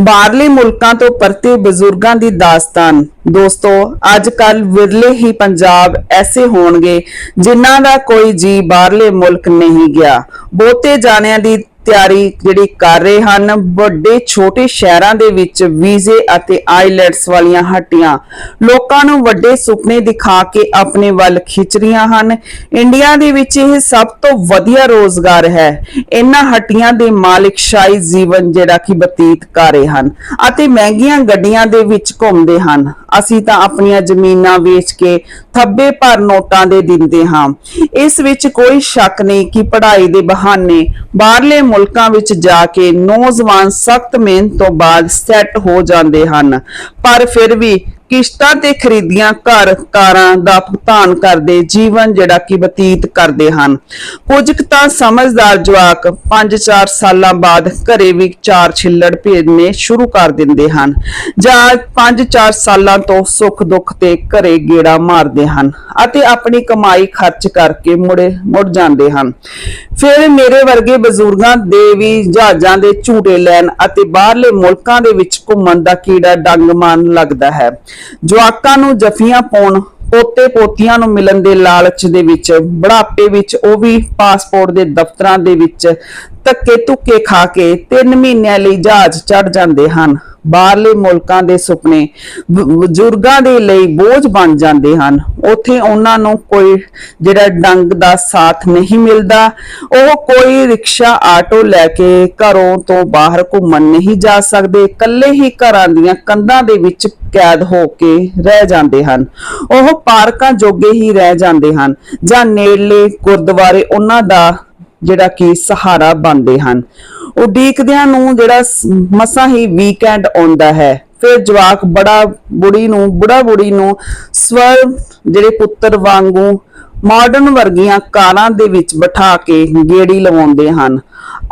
ਬਾਹਰਲੇ ਮੁਲਕਾਂ ਤੋਂ ਪਰਤੇ ਬਜ਼ੁਰਗਾਂ ਦੀ ਦਾਸਤਾਨ। ਦੋਸਤੋ ਅੱਜ ਕੱਲ ਵਿਰਲੇ ਹੀ ਪੰਜਾਬ ਐਸੇ ਹੋਣਗੇ ਜਿਨ੍ਹਾਂ ਦਾ ਕੋਈ ਜੀ ਬਾਹਰਲੇ ਮੁਲਕ ਨਹੀਂ ਗਿਆ। ਬਹੁਤੇ ਜਾਣਿਆਂ ਦੀ ਤਿਆਰੀ ਜਿਹੜੀ ਕਰ ਰਹੇ ਹਨ, ਵੱਡੇ, ਛੋਟੇ ਸ਼ਹਿਰਾਂ ਦੇ ਵਿੱਚ ਵੀਜ਼ੇ ਅਤੇ ਆਈਲੈਟਸ ਵਾਲੀਆਂ ਹੱਟੀਆਂ। ਲੋਕਾਂ ਨੂੰ ਵੱਡੇ ਸੁਪਨੇ ਦਿਖਾ ਕੇ ਆਪਣੇ ਵੱਲ ਖਿੱਚ ਰਹੀਆਂ ਹਨ। ਇੰਡੀਆ ਦੇ ਵਿੱਚ ਇਹ ਸਭ ਤੋਂ ਵਧੀਆ ਰੋਜ਼ਗਾਰ ਹੈ। ਇਹਨਾਂ ਹੱਟੀਆਂ ਦੇ ਮਾਲਿਕ ਸ਼ਾਹੀ ਜੀਵਨ ਜਿਹੜਾ ਕਿ ਬਤੀਤ ਕਰ ਰਹੇ ਹਨ ਅਤੇ ਮਹਿੰਗੀਆਂ ਗੱਡੀਆਂ ਦੇ ਵਿੱਚ ਘੁੰਮਦੇ ਹਨ। ਅਸੀਂ ਤਾਂ ਆਪਣੀਆਂ ਜ਼ਮੀਨਾਂ ਵੇਚ ਕੇ ਥੱਬੇ ਭਰ ਨੋਟਾਂ ਦੇ ਦਿੰਦੇ ਹਾਂ। ਇਸ ਵਿੱਚ ਕੋਈ ਸ਼ੱਕ ਨਹੀਂ ਕਿ ਪੜ੍ਹਾਈ ਦੇ ਬਹਾਨੇ ਬਾਹਰਲੇ ਮੁਲਕਾਂ ਵਿੱਚ ਜਾ ਕੇ ਨੌਜਵਾਨ ਸਖਤ ਮਿਹਨਤ ਤੋਂ ਬਾਅਦ ਸੈੱਟ ਹੋ ਜਾਂਦੇ ਹਨ। ਪਰ ਫਿਰ ਵੀ ਕਿਸ਼ਤਾਂ ਤੇ ਖਰੀਦੀਆਂ ਘਰ ਕਾਰਾਂ ਦਾ ਭੁਗਤਾਨ ਕਰਦੇ ਜੀਵਨ ਜਿਹੜਾ ਕਿ ਬਤੀਤ ਕਰਦੇ ਹਨ। ਕੁਝ ਤਾਂ ਸਮਝਦਾਰ ਜਵਾਕ 5-4 ਸਾਲਾਂ ਬਾਅਦ ਘਰੇ ਵੀ ਚਾਰ ਛਿੱਲੜ ਭੇਜਨੇ ਸ਼ੁਰੂ ਕਰ ਦਿੰਦੇ ਹਨ ਜਾਂ 5-4 ਸਾਲਾਂ ਤੋਂ ਸੁੱਖ ਦੁੱਖ ਤੇ ਘਰੇ ਗੇੜਾ ਮਾਰਦੇ ਹਨ ਅਤੇ ਆਪਣੀ ਕਮਾਈ ਖਰਚ ਕਰਕੇ ਮੁੜੇ, ਮੁੜ ਜਾਂਦੇ ਹਨ। ਫਿਰ ਮੇਰੇ ਵਰਗੇ ਬਜ਼ੁਰਗਾਂ ਦੇ ਵੀ ਜਹਾਜ਼ਾਂ ਦੇ ਝੂਟੇ ਲੈਣ ਅਤੇ ਬਾਹਰਲੇ ਮੁਲਕਾਂ ਦੇ ਵਿੱਚ ਘੁੰਮਣ ਦਾ ਕੀੜਾ ਡੰਗ ਮਾਰਨ ਲੱਗਦਾ ਹੈ। ਜਵਾਕਾਂ ਨੂੰ ਜਫੀਆਂ ਪਾਉਣ, ਪੋਤੇ ਪੋਤੀਆਂ ਨੂੰ ਮਿਲਣ ਦੇ ਲਾਲਚ ਦੇ ਵਿੱਚ, ਬੁਢਾਪੇ ਵਿੱਚ ਉਹ ਵੀ ਪਾਸਪੋਰਟ ਦੇ ਦਫ਼ਤਰਾਂ ਦੇ ਵਿੱਚ ਧੱਕੇ ਧੁੱਕੇ ਖਾ ਕੇ 3 ਮਹੀਨਿਆਂ ਲਈ ਜਹਾਜ਼ ਚੜ ਜਾਂਦੇ ਹਨ। ਬਾਹਰਲੇ ਮੁਲਕਾਂ ਦੇ ਸੁਪਨੇ ਬਜ਼ੁਰਗਾਂ ਦੇ ਲਈ ਬੋਝ ਬਣ ਜਾਂਦੇ ਹਨ। ਉੱਥੇ ਉਹਨਾਂ ਨੂੰ ਕੋਈ ਜਿਹੜਾ ਡੰਗ ਦਾ ਸਾਥ ਨਹੀਂ ਮਿਲਦਾ। ਉਹ ਕੋਈ ਰਿਕਸ਼ਾ, ਆਟੋ ਲੈ ਕੇ ਘਰੋਂ ਤੋਂ ਬਾਹਰ ਘੁੰਮਣ ਨਹੀਂ ਜਾ ਸਕਦੇ। ਇਕੱਲੇ ਹੀ ਘਰਾਂ ਦੀਆਂ ਕੰਧਾਂ ਦੇ ਵਿੱਚ ਕੈਦ ਹੋ ਕੇ ਰਹਿ ਜਾਂਦੇ ਹਨ। ਉਹ ਪਾਰਕਾਂ ਜੋਗੇ ਹੀ ਰਹਿ ਜਾਂਦੇ ਹਨ ਜਾਂ ਨੇੜਲੇ ਗੁਰਦੁਆਰੇ ਉਹਨਾਂ ਦਾ ਜਿਹੜਾ ਕਿ ਸਹਾਰਾ ਬਣਦੇ ਹਨ। ਉਡੀਕਦਿਆਂ ਨੂੰ ਜਿਹੜਾ ਮਸਾ ਹੀ ਵੀਕਐਂਡ ਆਉਂਦਾ ਹੈ। ਫਿਰ ਜਵਾਕ ਬੜਾ ਬੁੜੀ ਨੂੰ, ਬੁੜਾ ਬੁੜੀ ਨੂੰ ਸਵਰ ਜਿਹੜੇ ਪੁੱਤਰ ਵਾਂਗੂ ਮਾਡਰਨ ਵਰਗੀਆਂ ਕਾਰਾਂ ਦੇ ਵਿੱਚ ਬਿਠਾ ਕੇ ਗੇੜੀ ਲਵਾਉਂਦੇ ਹਨ।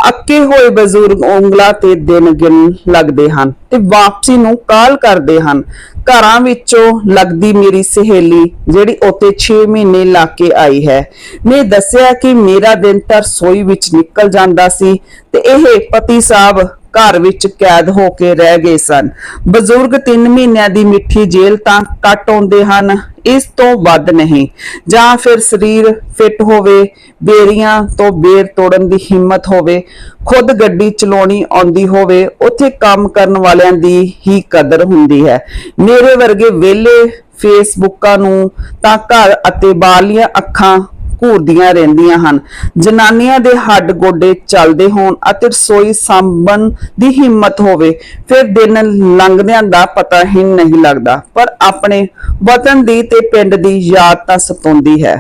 ਅੱਕੇ ਹੋਏ ਬਜ਼ੁਰਗ ਉਂਗਲਾਂ ਤੇ ਦਿਨ ਗਿਣ ਲੱਗਦੇ ਹਨ ਤੇ ਵਾਪਸੀ ਨੂੰ ਕਾਲ ਕਰਦੇ ਹਨ। ਘਰਾਂ ਵਿੱਚੋਂ ਲੱਗਦੀ ਮੇਰੀ ਸਹੇਲੀ, ਜਿਹੜੀ ਉੱਥੇ 6 ਮਹੀਨੇ ਲਾ ਕੇ ਆਈ ਹੈ। ਨੇ ਦੱਸਿਆ ਕਿ ਮੇਰਾ ਦਿਨ ਤਾਂ ਰਸੋਈ ਵਿੱਚ ਨਿਕਲ ਜਾਂਦਾ ਸੀ ਤੇ ਇਹ ਪਤੀ ਸਾਹਿਬ ਘਰ ਵਿੱਚ ਕੈਦ ਹੋ ਕੇ ਰਹਿ ਗਏ ਸਨ। ਬਜ਼ੁਰਗ 3 ਮਹੀਨਿਆਂ ਦੀ ਮਿੱਠੀ ਜੇਲ੍ਹ ਤਾਂ ਕੱਟ ਆਉਂਦੇ ਹਨ, ਇਸ ਤੋਂ ਵੱਧ ਨਹੀਂ। ਜਾਂ ਫਿਰ ਸਰੀਰ ਫਿੱਟ ਹੋਵੇ, ਬੇਰੀਆਂ ਤੋਂ ਬੇਰ ਤੋੜਨ ਦੀ ਹਿੰਮਤ ਹੋਵੇ, ਖੁਦ ਗੱਡੀ ਚਲਾਉਣੀ ਆਉਂਦੀ ਹੋਵੇ, ਉੱਥੇ ਕੰਮ ਕਰਨ ਵਾਲਿਆਂ ਦੀ ਹੀ ਕਦਰ ਹੁੰਦੀ ਹੈ। ਮੇਰੇ ਵਰਗੇ ਵਿਹਲੇ ਫੇਸਬੁੱਕਾਂ ਨੂੰ ਤਾਂ ਘਰ ਅਤੇ ਬਾਹਰਲੀਆਂ ਅੱਖਾਂ ਘੂਰਦੀਆਂ ਰਹਿੰਦੀਆਂ ਹਨ। ਜਨਾਨੀਆਂ ਦੇ ਹੱਡ ਗੋਡੇ ਚੱਲਦੇ ਹੋਣ ਅਤੇ ਰਸੋਈ ਸਾਂਭਣ ਦੀ ਹਿੰਮਤ ਹੋਵੇ, ਫਿਰ ਦਿਨ ਲੰਘਦਿਆਂ ਦਾ ਪਤਾ ਹੀ ਨਹੀਂ ਲੱਗਦਾ। ਪਰ ਆਪਣੇ ਵਤਨ ਦੀ ਤੇ ਪਿੰਡ ਦੀ ਯਾਦ ਤਾਂ ਸਤਾਉਂਦੀ ਹੈ।